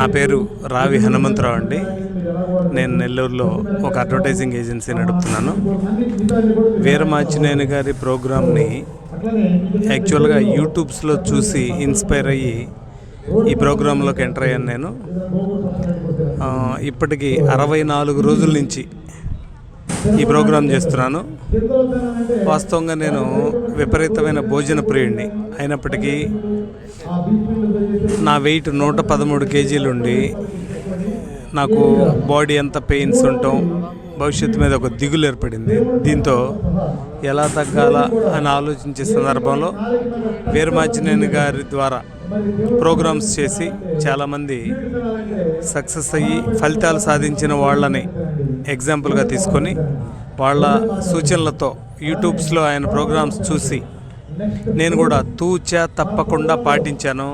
నా పేరు రావి హనుమంతరావు అండి. నేను నెల్లూరులో ఒక అడ్వర్టైజింగ్ ఏజెన్సీ నడుపుతున్నాను. వీరమాచినేని గారి ప్రోగ్రామ్ని యాక్చువల్గా యూట్యూబ్స్లో చూసి ఇన్స్పైర్ అయ్యి ఈ ప్రోగ్రాంలోకి ఎంటర్ అయ్యాను నేను. ఇప్పటికి అరవై నాలుగు రోజుల నుంచి ఈ ప్రోగ్రాం చేస్తున్నాను. వాస్తవంగా నేను విపరీతమైన భోజన ప్రియుడిని అయినప్పటికీ నా వెయిట్ నూట పదమూడు కేజీలు ఉండి నాకు బాడీ అంతా పెయిన్స్ ఉండటం భవిష్యత్తు మీద ఒక దిగులు ఏర్పడింది. దీంతో ఎలా తగ్గాలా అని ఆలోచించే సందర్భంలో వీరమాచినేని గారి ద్వారా ప్రోగ్రామ్స్ చేసి చాలామంది సక్సెస్ అయ్యి ఫలితాలు సాధించిన వాళ్ళని ఎగ్జాంపుల్గా తీసుకొని వాళ్ళ సూచనలతో యూట్యూబ్స్లో ఆయన ప్రోగ్రామ్స్ చూసి నేను కూడా తూచా తప్పకుండా పాటించాను.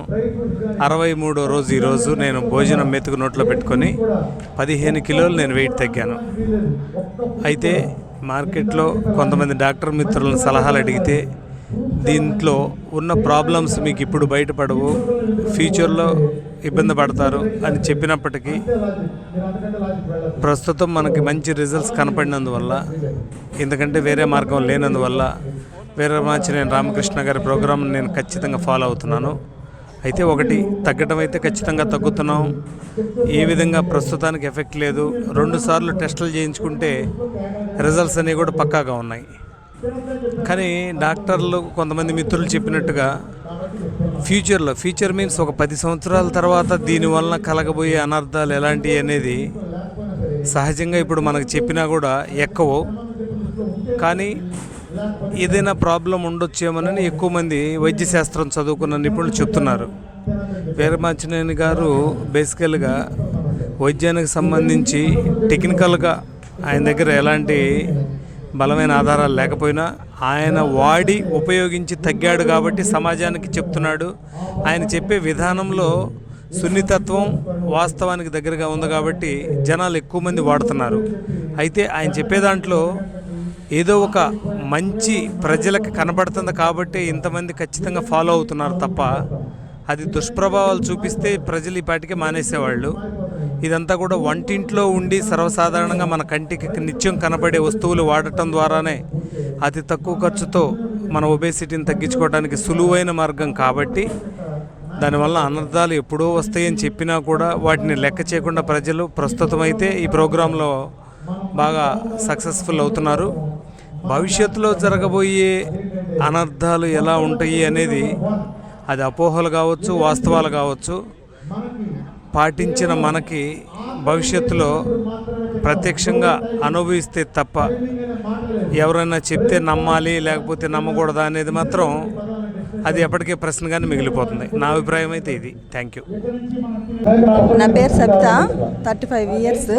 అరవై మూడో రోజు ఈరోజు నేను భోజనం మెతుకు నోట్లో పెట్టుకొని పదిహేను కిలోలు నేను వెయిట్ తగ్గాను. అయితే మార్కెట్లో కొంతమంది డాక్టర్ మిత్రులను సలహాలు అడిగితే దీంట్లో ఉన్న ప్రాబ్లమ్స్ మీకు ఇప్పుడు బయటపడవు ఫ్యూచర్లో ఇబ్బంది పడతారు అని చెప్పినప్పటికీ ప్రస్తుతం మనకి మంచి రిజల్ట్స్ కనపడినందువల్ల ఎందుకంటే వేరే మార్గం లేనందువల్ల వేరే మార్చి నేను రామకృష్ణ గారి ప్రోగ్రామ్ నేను ఖచ్చితంగా ఫాలో అవుతున్నాను. అయితే ఒకటి తగ్గటం అయితే ఖచ్చితంగా తగ్గుతున్నాం. ఏ విధంగా ప్రస్తుతానికి ఎఫెక్ట్ లేదు. రెండు సార్లు టెస్టులు చేయించుకుంటే రిజల్ట్స్ అనేవి కూడా పక్కాగా ఉన్నాయి. కానీ డాక్టర్లు కొంతమంది మిత్రులు చెప్పినట్టుగా ఫ్యూచర్లో ఫ్యూచర్ మీన్స్ ఒక పది సంవత్సరాల తర్వాత దీనివలన కలగబోయే అనర్థాలు ఎలాంటివి అనేది సహజంగా ఇప్పుడు మనకు చెప్పినా కూడా ఎక్కవు. కానీ ఏదైనా ప్రాబ్లం ఉండొచ్చేమోనని ఎక్కువ మంది వైద్య శాస్త్రం చదువుకున్న నిపుణులు చెప్తున్నారు. వీరమాచినేని గారు బేసికల్గా వైద్యానికి సంబంధించి టెక్నికల్గా ఆయన దగ్గర ఎలాంటి బలమైన ఆధారాలు లేకపోయినా ఆయన వాడి ఉపయోగించి తగ్గాడు కాబట్టి సమాజానికి చెప్తున్నాడు. ఆయన చెప్పే విధానంలో సున్నితత్వం వాస్తవానికి దగ్గరగా ఉంది కాబట్టి జనాలు ఎక్కువ మంది వాడుతున్నారు. అయితే ఆయన చెప్పే దాంట్లో ఏదో ఒక మంచి ప్రజలకు కనబడుతుంది కాబట్టి ఇంతమంది ఖచ్చితంగా ఫాలో అవుతున్నారు తప్ప అది దుష్ప్రభావాలు చూపిస్తే ప్రజలు ఈ పాటికి మానేసేవాళ్ళు. ఇదంతా కూడా వంటింట్లో ఉండి సర్వసాధారణంగా మన కంటికి నిత్యం కనబడే వస్తువులు వాడటం ద్వారానే అతి తక్కువ ఖర్చుతో మన ఒబేసిటీని తగ్గించుకోవడానికి సులువైన మార్గం కాబట్టి దానివల్ల అనర్థాలు ఎప్పుడో వస్తాయని చెప్పినా కూడా వాటిని లెక్క చేయకుండా ప్రజలు ప్రస్తుతం అయితే ఈ ప్రోగ్రాంలో బాగా సక్సెస్ఫుల్ అవుతున్నారు. భవిష్యత్తులో జరగబోయే అనర్థాలు ఎలా ఉంటాయి అనేది అది అపోహలు కావచ్చు వాస్తవాలు కావచ్చు పాటించిన మనకి భవిష్యత్తులో ప్రత్యక్షంగా అనుభవిస్తే తప్ప ఎవరైనా చెప్తే నమ్మాలి లేకపోతే నమ్మకూడదా అనేది మాత్రం అది ఎప్పటికీ ప్రశ్నగానే మిగిలిపోతుంది. నా అభిప్రాయం అయితే ఇది. థ్యాంక్ యూ నా పేరు సబిత. Thirty five years.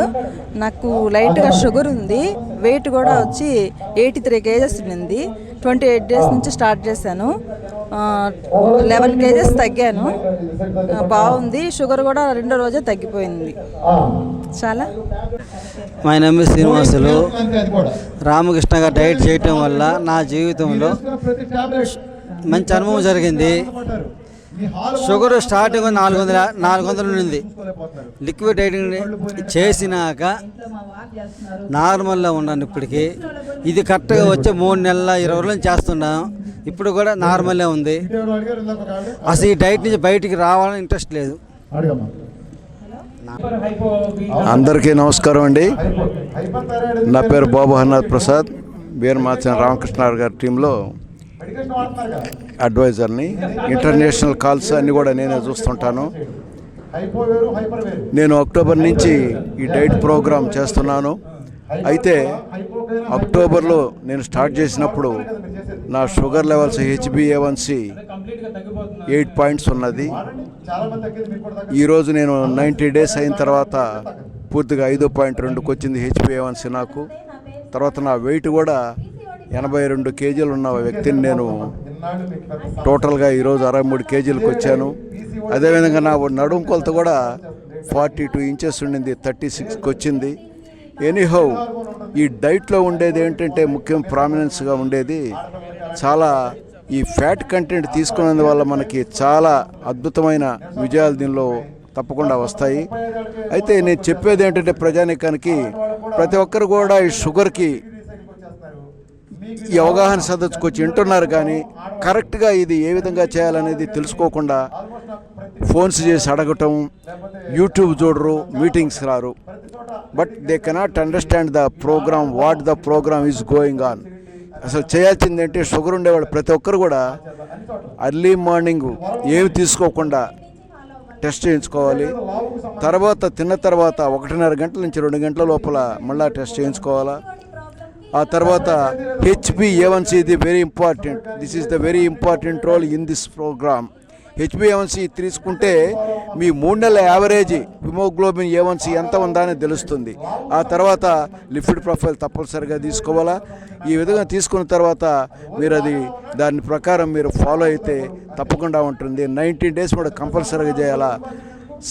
నాకు లైట్గా షుగర్ ఉంది. వెయిట్ కూడా వచ్చి ఎయిటీ త్రీ కేజెస్ ఉంది ట్వంటీ ఎయిట్ డేస్ నుంచి స్టార్ట్ చేశాను. లెవెన్ కేజెస్ తగ్గాను. బాగుంది. షుగర్ కూడా రెండో రోజే తగ్గిపోయింది. చాలా? మా నమ్మి శ్రీనివాసులు. రామకృష్ణ గారు డైట్ చేయటం వల్ల నా జీవితంలో మంచి అనుభవం జరిగింది. షుగర్ స్టార్టింగ్ నాలుగు వందల నాలుగు వందల నుండి. లిక్విడ్ డైటింగ్ చేసినాక నార్మల్లో ఉన్నాను ఇప్పటికి. ఇది కరెక్ట్గా వచ్చే మూడు నెలల ఇరవై రోజులు చేస్తున్నాం. ఇప్పుడు కూడా నార్మల్లే ఉంది. అసలు ఈ డైట్ నుంచి బయటికి రావాలని ఇంట్రెస్ట్ లేదు. అందరికీ నమస్కారం అండి. నా పేరు బాబు హర్నాథ్ ప్రసాద్. వీరమాచన రామకృష్ణ గారి టీంలో అడ్వైజర్ని ఇంటర్నేషనల్ కాల్స్ అన్నీ కూడా నేనే చూస్తుంటాను. నేను అక్టోబర్ నుంచి ఈ డైట్ ప్రోగ్రామ్ చేస్తున్నాను. అయితే అక్టోబర్లో నేను స్టార్ట్ చేసినప్పుడు నా షుగర్ లెవెల్స్ హెచ్బిఏవన్సి ఎయిట్ పాయింట్స్ ఉన్నది. ఈరోజు నేను నైంటీ డేస్ అయిన తర్వాత పూర్తిగా ఐదు పాయింట్ రెండుకి వచ్చింది హెచ్బిఏవన్సి నాకు. తర్వాత నా వెయిట్ కూడా ఎనభై రెండు కేజీలు ఉన్న వ్యక్తిని నేను టోటల్గా ఈరోజు అరవై మూడు కేజీలకు వచ్చాను. అదేవిధంగా నా నడుము కొలత కూడా ఫార్టీ టూ ఇంచెస్ ఉండింది థర్టీ సిక్స్కి వచ్చింది. ఎనీహౌ ఈ డైట్లో ఉండేది ఏంటంటే ముఖ్యం ప్రామినెన్స్గా ఉండేది. చాలా ఈ ఫ్యాట్ కంటెంట్ తీసుకున్నందువల్ల మనకి చాలా అద్భుతమైన విజయాలు దీనిలో తప్పకుండా వస్తాయి. అయితే నేను చెప్పేది ఏంటంటే ప్రజానీకానికి ప్రతి ఒక్కరు కూడా ఈ షుగర్కి ఈ అవగాహన సదస్సుకు వింటున్నారు కానీ కరెక్ట్గా ఇది ఏ విధంగా చేయాలనేది తెలుసుకోకుండా ఫోన్స్ చేసి అడగటం యూట్యూబ్ చూడరు మీటింగ్స్ రారు. But they cannot understand the programme what the programme is going on. అసలు చేయాల్సింది షుగర్ ఉండేవాళ్ళు ప్రతి ఒక్కరు కూడా అర్లీ మార్నింగ్ ఏమి తీసుకోకుండా టెస్ట్ చేయించుకోవాలి. తర్వాత తిన్న తర్వాత ఒకటిన్నర గంటల నుంచి రెండు గంటల లోపల మళ్ళీ టెస్ట్ చేయించుకోవాలా? ఆ తర్వాత హెచ్బి ఏవన్సీ ఇది very important this is the very important role in this programme HB ఏవన్సీ తీసుకుంటే మీ మూడు నెలల యావరేజ్ హిమోగ్లోబిన్ ఏవన్సీ ఎంత ఉందా అని తెలుస్తుంది. ఆ తర్వాత లిఫ్ట్ ప్రొఫైల్ తప్పనిసరిగా తీసుకోవాలా. ఈ విధంగా తీసుకున్న తర్వాత మీరు అది దాని ప్రకారం మీరు ఫాలో అయితే తప్పకుండా ఉంటుంది. నైన్టీన్ డేస్ కూడా కంపల్సరీగా చేయాలా.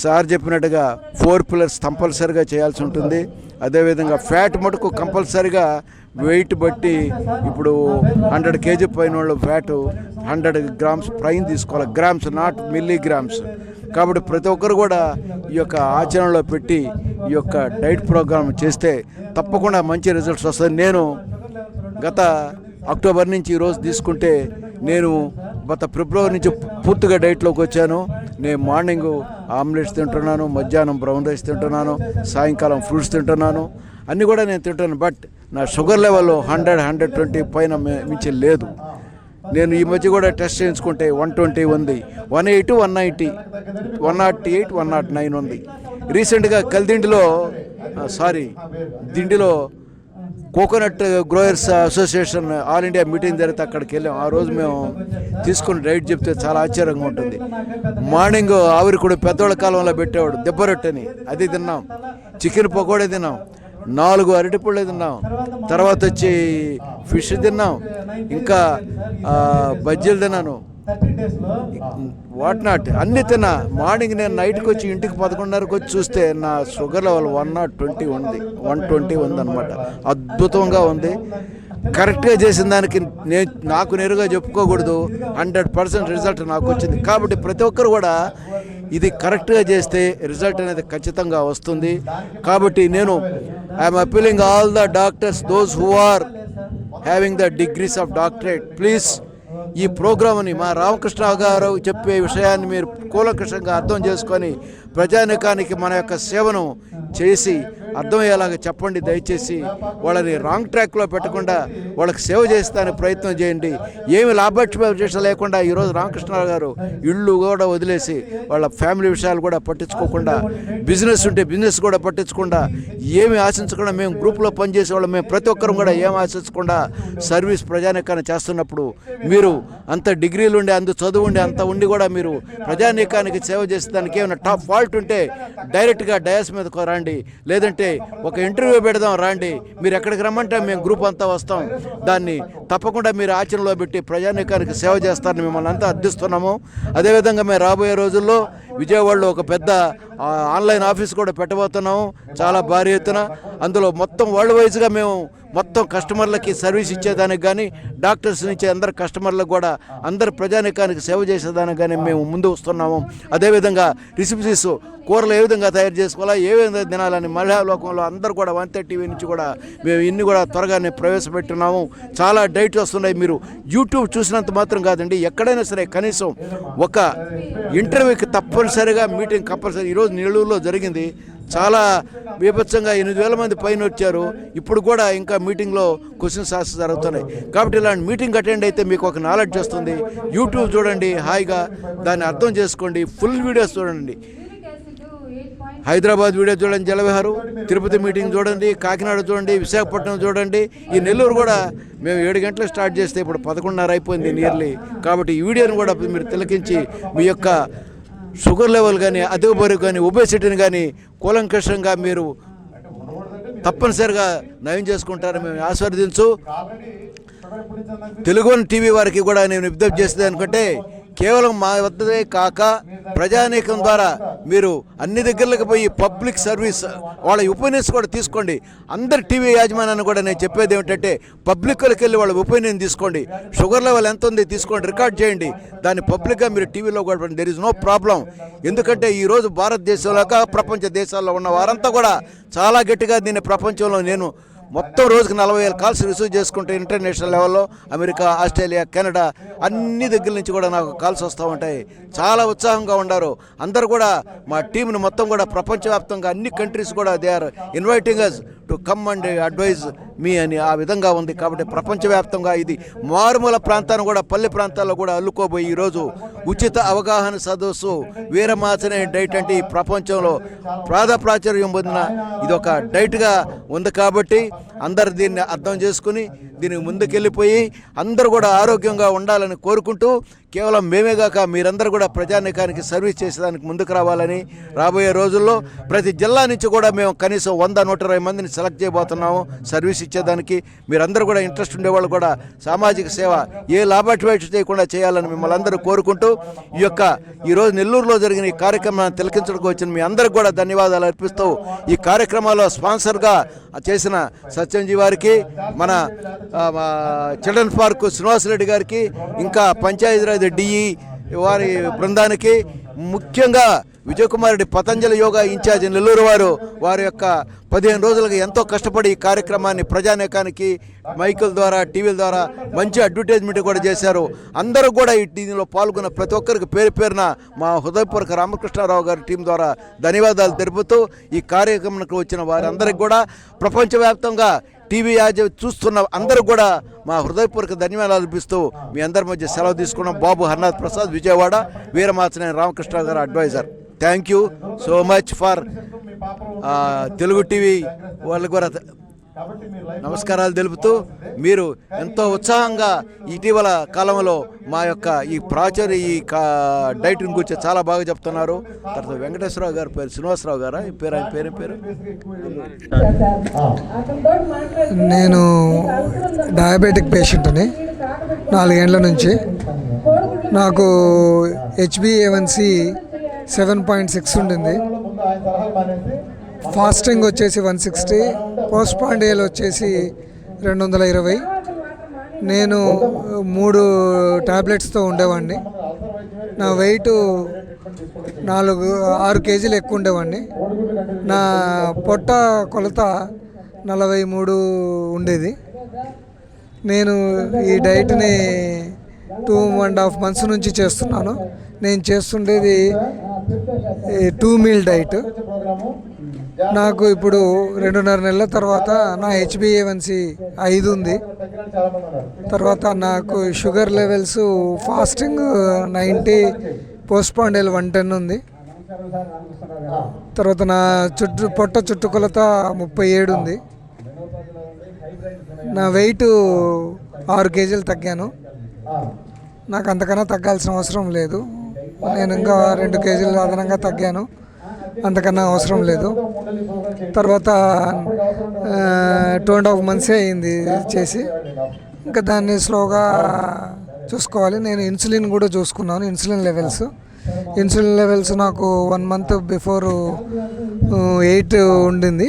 సార్ చెప్పినట్టుగా ఫోర్ పిల్లర్స్ కంపల్సరీగా చేయాల్సి ఉంటుంది. అదేవిధంగా ఫ్యాట్ మటుకు కంపల్సరీగా వెయిట్ బట్టి ఇప్పుడు హండ్రెడ్ కేజీ పైన వాళ్ళు ఫ్యాట్ హండ్రెడ్ గ్రామ్స్ పైన తీసుకోవాలి. గ్రామ్స్ నాట్ మిల్లీ గ్రామ్స్ కాబట్టి ప్రతి ఒక్కరు కూడా ఈ యొక్క ఆచరణలో పెట్టి ఈ యొక్క డైట్ ప్రోగ్రామ్ చేస్తే తప్పకుండా మంచి రిజల్ట్స్ వస్తాయి. నేను గత అక్టోబర్ నుంచి ఈరోజు తీసుకుంటే నేను గత ఫిబ్రవరి నుంచి పూర్తిగా డైట్లోకి వచ్చాను. నేను మార్నింగ్ ఆమ్లెట్స్ తింటున్నాను మధ్యాహ్నం బ్రౌన్ రైస్ తింటున్నాను సాయంకాలం ఫ్రూట్స్ తింటున్నాను. అన్నీ కూడా నేను తింటాను బట్ నా sugar level hundred hundred twenty పైన మించి లేదు. నేను ఈ మధ్య కూడా టెస్ట్ చేయించుకుంటే వన్ ట్వంటీ ఉంది. One eight one ninety one nought eight one nought nine ఉంది. రీసెంట్గా కల్దిండిలో sorry దిండిలో coconut growers association all India meeting జరిగితే అక్కడికి వెళ్ళాం. ఆ రోజు మేము తీసుకుని డైట్ చెప్తే చాలా ఆశ్చర్యంగా ఉంటుంది. మార్నింగ్ ఆవిరి కూడా పెద్దోళ్ళ కాలంలో పెట్టేవాడు దెబ్బరొట్టని అది తిన్నాం. చికెన్ పకోడే తిన్నాం. నాలుగు అరటిపళ్ళు తిన్నాం. తర్వాత వచ్చి ఫిష్ తిన్నాం. ఇంకా బజ్జీలు తిన్నాను. వాట్ నాట్ అన్ని తిన్నా. మార్నింగ్ నేను నైట్కి వచ్చి ఇంటికి పదకొండున్నరకు వచ్చి చూస్తే నా sugar level one nought twenty ఉంది. వన్ ట్వంటీ ఉంది అనమాట అద్భుతంగా ఉంది. కరెక్ట్గా చేసిన దానికి నేను నాకు నేరుగా చెప్పుకోకూడదు. హండ్రెడ్ పర్సెంట్ రిజల్ట్ నాకు వచ్చింది. కాబట్టి ప్రతి ఒక్కరు కూడా ఇది కరెక్ట్గా చేస్తే రిజల్ట్ అనేది ఖచ్చితంగా వస్తుంది. కాబట్టి నేను I'm appealing all the doctors those who are having the degrees of doctorate please ఈ ప్రోగ్రామ్ని మా రామకృష్ణ గారు చెప్పే విషయాన్ని మీరు కూలంకషంగా అర్థం చేసుకొని ప్రజానికానికి మన యొక్క సేవను చేసి అర్థమయ్యేలాగా చెప్పండి దయచేసి. వాళ్ళని రాంగ్ ట్రాక్లో పెట్టకుండా వాళ్ళకి సేవ చేస్తానికి ప్రయత్నం చేయండి. ఏమి లాభక్షేక్ష లేకుండా ఈరోజు రామకృష్ణరావు గారు ఇళ్ళు కూడా వదిలేసి వాళ్ళ ఫ్యామిలీ విషయాలు కూడా పట్టించుకోకుండా బిజినెస్ ఉంటే బిజినెస్ కూడా పట్టించకుండా ఏమి ఆశించకుండా మేము గ్రూప్లో పనిచేసే వాళ్ళం మేము ప్రతి ఒక్కరం కూడా ఏమి ఆశించకుండా సర్వీస్ ప్రజానీకాన్ని చేస్తున్నప్పుడు మీరు అంత డిగ్రీలు ఉండి అంత చదువు ఉండి అంత ఉండి కూడా మీరు ప్రజానీకానికి సేవ చేసే దానికి ఏమైనా టాప్ ఫాల్ట్ ఉంటే డైరెక్ట్గా డయాస్ మీదకు రండి. లేదంటే ఒక ఇంటర్వ్యూ పెడదాం రండి. మీరు ఎక్కడికి రమ్మంటే మేము గ్రూప్ అంతా వస్తాం. దాన్ని తప్పకుండా మీరు ఆచరణలో పెట్టి ప్రజానీకానికి సేవ చేస్తారని మిమ్మల్ని అంతా అర్థిస్తున్నాము. అదేవిధంగా మేము రాబోయే రోజుల్లో విజయవాడలో ఒక పెద్ద ఆన్లైన్ ఆఫీస్ కూడా పెట్టబోతున్నాము చాలా భారీ ఎత్తున. అందులో మొత్తం వరల్డ్ వైజ్గా మేము మొత్తం కస్టమర్లకి సర్వీస్ ఇచ్చేదానికి కానీ డాక్టర్స్ ఇచ్చే అందరు కస్టమర్లకు కూడా అందరు ప్రజానికానికి సేవ చేసేదానికి కానీ మేము ముందు వస్తున్నాము. అదేవిధంగా రెసిపీస్ కూరలు ఏ విధంగా తయారు చేసుకోవాలా ఏ విధంగా తినాలని మహిళా లోకంలో అందరూ కూడా వన్ టీవీ నుంచి కూడా మేము ఇన్ని కూడా త్వరగానే ప్రవేశపెట్టున్నాము. చాలా డైట్ వస్తున్నాయి మీరు. యూట్యూబ్ చూసినంత మాత్రం కాదండి ఎక్కడైనా సరే కనీసం ఒక ఇంటర్వ్యూకి తప్ప కంపల్సరిగా మీటింగ్ కంపల్సరీ. ఈరోజు నెల్లూరులో జరిగింది. చాలా బీభత్సంగా ఎనిమిది వేల మంది పైన వచ్చారు. ఇప్పుడు కూడా ఇంకా మీటింగ్లో క్వశ్చన్స్ ఆన్సర్స్ జరుగుతున్నాయి. కాబట్టి ఇలాంటి మీటింగ్ అటెండ్ అయితే మీకు ఒక నాలెడ్జ్ వస్తుంది. యూట్యూబ్ చూడండి హాయిగా దాన్ని అర్థం చేసుకోండి. ఫుల్ వీడియోస్ చూడండి. హైదరాబాద్ వీడియో చూడండి జలవిహారు. తిరుపతి మీటింగ్ చూడండి కాకినాడ చూడండి విశాఖపట్నం చూడండి. ఈ నెల్లూరు కూడా మేము ఏడు గంటలకు స్టార్ట్ చేస్తే ఇప్పుడు పదకొండున్నర అయిపోయింది నియర్లీ కాబట్టి ఈ వీడియోని కూడా మీరు తిలకించి మీ యొక్క షుగర్ లెవెల్ కానీ అధిక బరువు కానీ ఒబేసిటీని కానీ కూలంకషంగా మీరు తప్పనిసరిగా నయం చేసుకుంటారని మేము ఆస్వాదించు తెలుగు టీవీ వారికి కూడా నేను విజ్ఞప్తి చేసేది అనుకుంటే కేవలం మా వద్దనే కాక ప్రజానీకం ద్వారా మీరు అన్ని దగ్గరలకు పోయి పబ్లిక్ సర్వీస్ వాళ్ళ ఒపీనియన్స్ కూడా తీసుకోండి. అందరి టీవీ యాజమాన్యాన్ని కూడా నేను చెప్పేది ఏమిటంటే పబ్లిక్లోకి వెళ్ళి వాళ్ళ ఒపీనియన్ తీసుకోండి. షుగర్ లెవెల్ ఎంత ఉంది తీసుకోండి రికార్డ్ చేయండి. దాన్ని పబ్లిక్గా మీరు టీవీలో కూడా దెర్ ఇస్ నో ప్రాబ్లం ఎందుకంటే ఈరోజు భారతదేశంలో కాక ప్రపంచ దేశాల్లో ఉన్న వారంతా కూడా చాలా గట్టిగా దీన్ని ప్రపంచంలో నేను మొత్తం రోజుకి నలభై వేల కాల్స్ రిసీవ్ చేసుకుంటే ఇంటర్నేషనల్ లెవెల్లో అమెరికా ఆస్ట్రేలియా కెనడా అన్ని దగ్గర నుంచి కూడా నాకు కాల్స్ వస్తూ ఉంటాయి. చాలా ఉత్సాహంగా ఉన్నారు అందరూ కూడా మా టీంని మొత్తం కూడా ప్రపంచవ్యాప్తంగా అన్ని కంట్రీస్ కూడా they are inviting us to come and advise me అని ఆ విధంగా ఉంది కాబట్టి ప్రపంచవ్యాప్తంగా ఇది మారుమూల ప్రాంతాన్ని కూడా పల్లె ప్రాంతాల్లో కూడా అల్లుకోబోయి ఈరోజు ఉచిత అవగాహన సదస్సు వీరమాచనే డైట్ అంటే ఈ ప్రపంచంలో ప్రాధ ప్రాచుర్యం పొందిన ఇది ఒక డైట్గా ఉంది కాబట్టి అందరు దీన్ని అర్థం చేసుకుని దీనికి ముందుకెళ్ళిపోయి అందరూ కూడా ఆరోగ్యంగా ఉండాలని కోరుకుంటూ కేవలం మేమే కాక మీరందరూ కూడా ప్రజానికానికి సర్వీస్ చేసేదానికి ముందుకు రావాలని రాబోయే రోజుల్లో ప్రతి జిల్లా నుంచి కూడా మేము కనీసం వంద నూట ఇరవై మందిని సెలెక్ట్ చేయబోతున్నాము. సర్వీస్ ఇచ్చేదానికి మీరందరూ కూడా ఇంట్రెస్ట్ ఉండేవాళ్ళు కూడా సామాజిక సేవ ఏ లాభాటివేట్ చేయకుండా చేయాలని మిమ్మల్ని అందరూ కోరుకుంటూ ఈ యొక్క ఈరోజు నెల్లూరులో జరిగిన ఈ కార్యక్రమాన్ని తిలకించడానికి వచ్చిన మీ అందరికి కూడా ధన్యవాదాలు అర్పిస్తూ ఈ కార్యక్రమాల్లో స్పాన్సర్గా చేసిన సత్యంజీ వారికి మన చిల్డ్రన్ పార్క్ శ్రీనివాసరెడ్డి గారికి ఇంకా పంచాయతీరాజ్ డిఈ వారి బృందానికి ముఖ్యంగా విజయకుమార్ రెడ్డి పతంజలి యోగా ఇన్ఛార్జ్ నెల్లూరు వారు వారి యొక్క పదిహేను రోజులుగా ఎంతో కష్టపడి ఈ కార్యక్రమాన్ని ప్రజానేకానికి మైకుల ద్వారా టీవీల ద్వారా మంచి అడ్వర్టైజ్మెంట్ కూడా చేశారు. అందరూ కూడా ఈ దీనిలో పాల్గొన్న ప్రతి ఒక్కరికి పేరు పేరున మా హృదయపూర్వక రామకృష్ణారావు గారి టీం ద్వారా ధన్యవాదాలు తెలుపుతూ ఈ కార్యక్రమానికి వచ్చిన వారందరికీ కూడా ప్రపంచవ్యాప్తంగా టీవీ యాజ్ చూస్తున్న అందరూ కూడా మా హృదయపూర్వక ధన్యవాదాలు అర్పిస్తూ మీ అందరి మధ్య సెలవు తీసుకున్నాం. బాబు Harnath Prasad Vijayawada Veeramachaneni Ramakrishna garu advisor. Thank you so much for Telugu TV వాళ్ళు కూడా నమస్కారాలు తెలుపుతూ మీరు ఎంతో ఉత్సాహంగా ఇటీవల కాలంలో మా యొక్క ఈ ప్రాచుర్య ఈ కా డైట్ గురించి చాలా బాగా చెప్తున్నారు. తర్వాత వెంకటేశ్వరరావు గారి పేరు శ్రీనివాసరావు గారు? ఈ పేరు ఆయన పేరు పేరు? నేను డయాబెటిక్ పేషెంట్ని నాలుగేండ్ల నుంచి. నాకు హెచ్బిఏవన్సి సెవెన్ పాయింట్ సిక్స్ ఉండింది. ఫాస్టింగ్ వచ్చేసి వన్ సిక్స్టీ పోస్ట్ పాండియల్ వచ్చేసి రెండు వందల ఇరవై. నేను మూడు టాబ్లెట్స్తో ఉండేవాడిని. నా వెయిట్ నాలుగు ఆరు కేజీలు ఎక్కువ ఉండేవాడిని. నా పొట్ట కొలత నలభై మూడు ఉండేది. నేను ఈ డైట్ని టూ అండ్ హాఫ్ మంత్స్ నుంచి చేస్తున్నాను. నేను చేస్తుండేది టూ మీల్ డైట్ నాకు ఇప్పుడు రెండున్నర నెలల తర్వాత నా హెచ్బిఏవన్సి ఐదు ఉంది. తర్వాత నాకు sugar levels fasting ninety post prandial one ten ఉంది. తర్వాత నా చుట్టు పొట్ట చుట్టుకొలత ముప్పై ఏడు ఉంది. నా వెయిట్ ఆరు కేజీలు తగ్గాను. నాకు అంతకన్నా తగ్గాల్సిన అవసరం లేదు. నేను ఇంకా రెండు కేజీలు అదనంగా తగ్గాను. అంతకన్నా అవసరం లేదు. తర్వాత టూ అండ్ హాఫ్ మంత్సే అయింది చేసి. ఇంకా దాన్ని స్లోగా చూసుకోవాలి. నేను ఇన్సులిన్ కూడా చూసుకున్నాను ఇన్సులిన్ లెవెల్స్. ఇన్సులిన్ లెవెల్స్ నాకు వన్ మంత్ బిఫోర్ ఎయిట్ ఉండింది.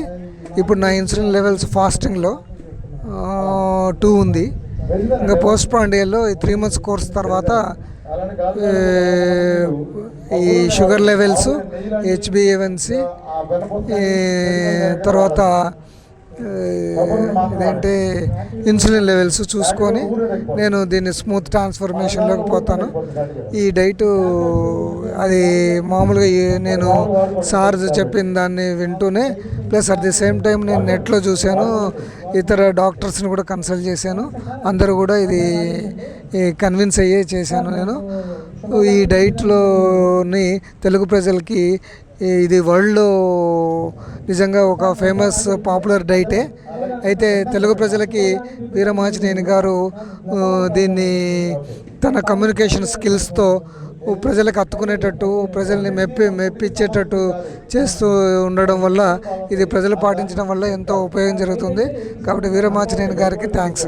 ఇప్పుడు నా ఇన్సులిన్ లెవెల్స్ ఫాస్టింగ్లో టూ ఉంది. ఇంకా పోస్ట్ పాండియల్లో ఈ త్రీ మంత్స్ కోర్స్ తర్వాత ఈ షుగర్ లెవెల్స్ హెచ్బిఏవన్సి తర్వాత ఇదేంటి ఇన్సులిన్ లెవెల్స్ చూసుకొని నేను దీన్ని స్మూత్ ట్రాన్స్ఫర్మేషన్లోకి పోతాను. ఈ డైట్ అది మామూలుగా నేను సార్ చెప్పిన దాన్ని వింటూనే plus at the same time నేను నెట్లో చూశాను ఇతర డాక్టర్స్ని కూడా కన్సల్ట్ చేశాను అందరూ కూడా ఇది కన్విన్స్ అయ్యే చేశాను నేను. ఈ డైట్లోని తెలుగు ప్రజలకి ఇది వరల్డ్లో నిజంగా ఒక ఫేమస్ పాపులర్ డైటే. అయితే తెలుగు ప్రజలకి వీరమాచినేని గారు దీన్ని తన కమ్యూనికేషన్ స్కిల్స్తో ప్రజలకు అత్తుకునేటట్టు ప్రజల్ని మెప్పి మెప్పించేటట్టు చేస్తూ ఉండడం వల్ల ఇది ప్రజలు పాటించడం వల్ల ఎంతో ఉపయోగం జరుగుతుంది. కాబట్టి Veeramachaneni garu thanks